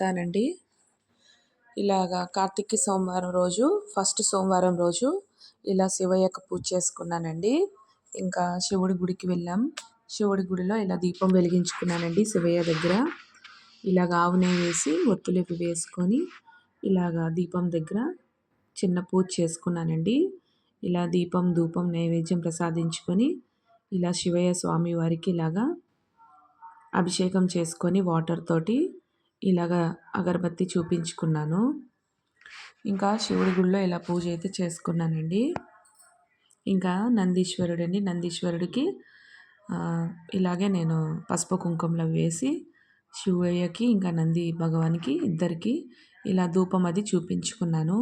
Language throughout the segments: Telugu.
చెప్తానండి. ఇలాగా కార్తీక సోమవారం రోజు ఫస్ట్ సోమవారం రోజు ఇలా శివయ్యకు పూజ చేసుకున్నానండి. ఇంకా శివుడి గుడికి వెళ్ళాం. శివుడి గుడిలో ఇలా దీపం వెలిగించుకున్నానండి శివయ్య దగ్గర. ఇలాగ ఆవునే వేసి ఒత్తులేపి వేసుకొని ఇలాగా దీపం దగ్గర చిన్న పూజ చేసుకున్నానండి. ఇలా దీపం ధూపం నైవేద్యం ప్రసాదించుకొని ఇలా శివయ్య స్వామి వారికి ఇలాగా అభిషేకం చేసుకొని వాటర్ తోటి ఇలాగా అగరబత్తి చూపించుకున్నాను. ఇంకా శివుడి గుడిలో ఇలా పూజ అయితే చేసుకున్నానండి. ఇంకా నందీశ్వరుడు అండి నందీశ్వరుడికి ఇలాగే నేను పసుపు కుంకుమలో వేసి శివయ్యకి ఇంకా నంది భగవానికి ఇద్దరికి ఇలా ధూపం అది చూపించుకున్నాను.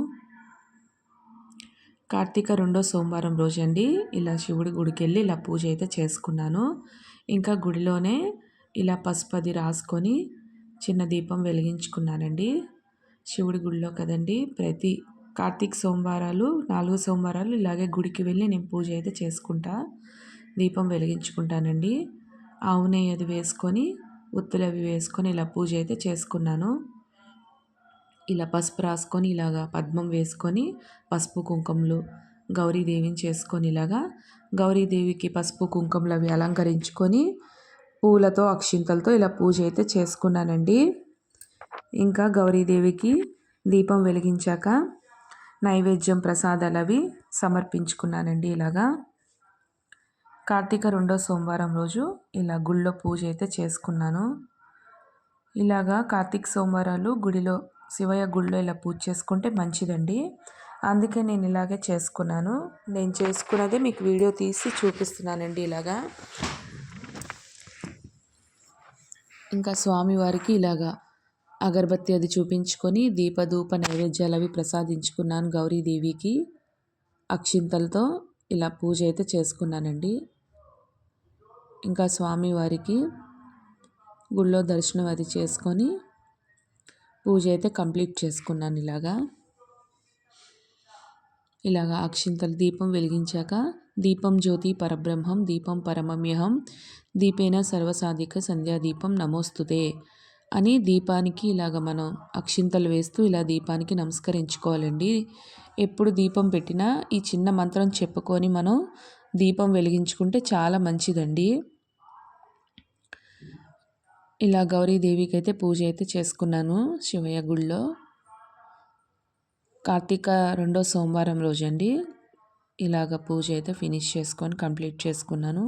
కార్తీక రెండో సోమవారం రోజు అండి ఇలా శివుడి గుడికి వెళ్ళి ఇలా పూజ అయితే చేసుకున్నాను. ఇంకా గుడిలోనే ఇలా పసుపు అది రాసుకొని చిన్న దీపం వెలిగించుకున్నానండి శివుడి గుడిలో కదండి. ప్రతి కార్తీక సోమవారాలు నాలుగు సోమవారాలు ఇలాగే గుడికి వెళ్ళి నేను పూజ అయితే చేసుకుంటా దీపం వెలిగించుకుంటానండి. ఆవు నెయ్యి అది వేసుకొని ఉత్తులు అవి వేసుకొని ఇలా పూజ అయితే చేసుకున్నాను. ఇలా పసుపు రాసుకొని ఇలాగా పద్మం వేసుకొని పసుపు కుంకుమలు గౌరీదేవిని చేసుకొని ఇలాగా గౌరీదేవికి పసుపు కుంకుమలు అవి అలంకరించుకొని పూలతో అక్షింతలతో ఇలా పూజ అయితే చేసుకున్నానండి. ఇంకా గౌరీదేవికి దీపం వెలిగించాక నైవేద్యం ప్రసాదాలు అవి సమర్పించుకున్నానండి ఇలాగా. కార్తీక రెండో సోమవారం రోజు ఇలా గుళ్ళో పూజ అయితే చేసుకున్నాను. ఇలాగా కార్తీక సోమవారాలు గుడిలో శివయ్య గుళ్ళో ఇలా పూజ చేసుకుంటే మంచిదండి. అందుకే నేను ఇలాగే చేసుకున్నాను. నేను చేసుకున్నదే మీకు వీడియో తీసి చూపిస్తున్నానండి ఇలాగా. ఇంకా స్వామివారికి ఇలాగా అగరబత్తి అది చూపించుకొని దీపధూప నైవేద్యాలు అవి ప్రసాదించుకున్నాను గౌరీదేవికి. అక్షింతలతో ఇలా పూజ అయితే చేసుకున్నానండి. ఇంకా స్వామివారికి గుళ్ళో దర్శనం అది చేసుకొని పూజ అయితే కంప్లీట్ చేసుకున్నాను ఇలాగా. ఇలాగా అక్షింతలు దీపం వెలిగించాక దీపం జ్యోతి పరబ్రహ్మం దీపం పరమమ్యహం దీపేన సర్వసాధిక సంధ్యాదీపం నమోస్తుతే అని దీపానికి ఇలాగ మనం అక్షింతలు వేస్తూ ఇలా దీపానికి నమస్కరించుకోవాలండి. ఎప్పుడు దీపం పెట్టినా ఈ చిన్న మంత్రం చెప్పుకొని మనం దీపం వెలిగించుకుంటే చాలా మంచిదండి. ఇలా గౌరీదేవికి అయితే పూజ అయితే చేసుకున్నాను శివయ్య గుళ్ళో. కార్తీక రెండో సోమవారం రోజు అండి ఇలాగ పూజ అయితే ఫినిష్ చేసుకొని కంప్లీట్ చేసుకున్నాను.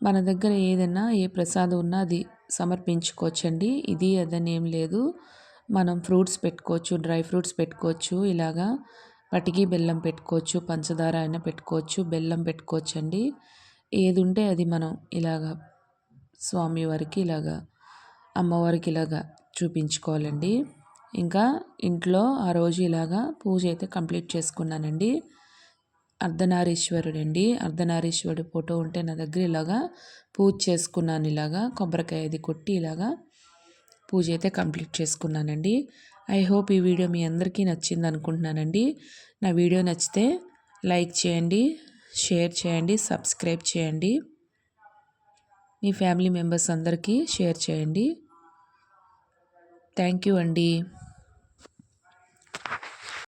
మన దగ్గర ఏదైనా ఏ ప్రసాదం ఉన్నా అది సమర్పించుకోవచ్చండి. ఇది అదని ఏం లేదు. మనం ఫ్రూట్స్ పెట్టుకోవచ్చు డ్రై ఫ్రూట్స్ పెట్టుకోవచ్చు ఇలాగా పటికి బెల్లం పెట్టుకోవచ్చు పంచదార అయినా పెట్టుకోవచ్చు బెల్లం పెట్టుకోవచ్చు అండి ఏది ఉంటే అది మనం ఇలాగా స్వామివారికి ఇలాగా అమ్మవారికి ఇలాగా చూపించుకోవాలండి. ఇంకా ఇంట్లో ఆ రోజు ఇలాగా పూజ అయితే కంప్లీట్ చేసుకున్నానండి. అర్ధనారీశ్వరుడు అండి అర్ధనారీశ్వరుడు ఫోటో ఉంటే నా దగ్గర ఇలాగా పూజ చేసుకున్నాను. ఇలాగా కొబ్బరికాయ అది కొట్టి ఇలాగా పూజ అయితే కంప్లీట్ చేసుకున్నానండి. ఐ హోప్ ఈ వీడియో మీ అందరికీ నచ్చింది అనుకుంటున్నానండి. నా వీడియో నచ్చితే లైక్ చేయండి షేర్ చేయండి సబ్స్క్రైబ్ చేయండి. మీ ఫ్యామిలీ మెంబర్స్ అందరికీ షేర్ చేయండి. థ్యాంక్ యూ అండి.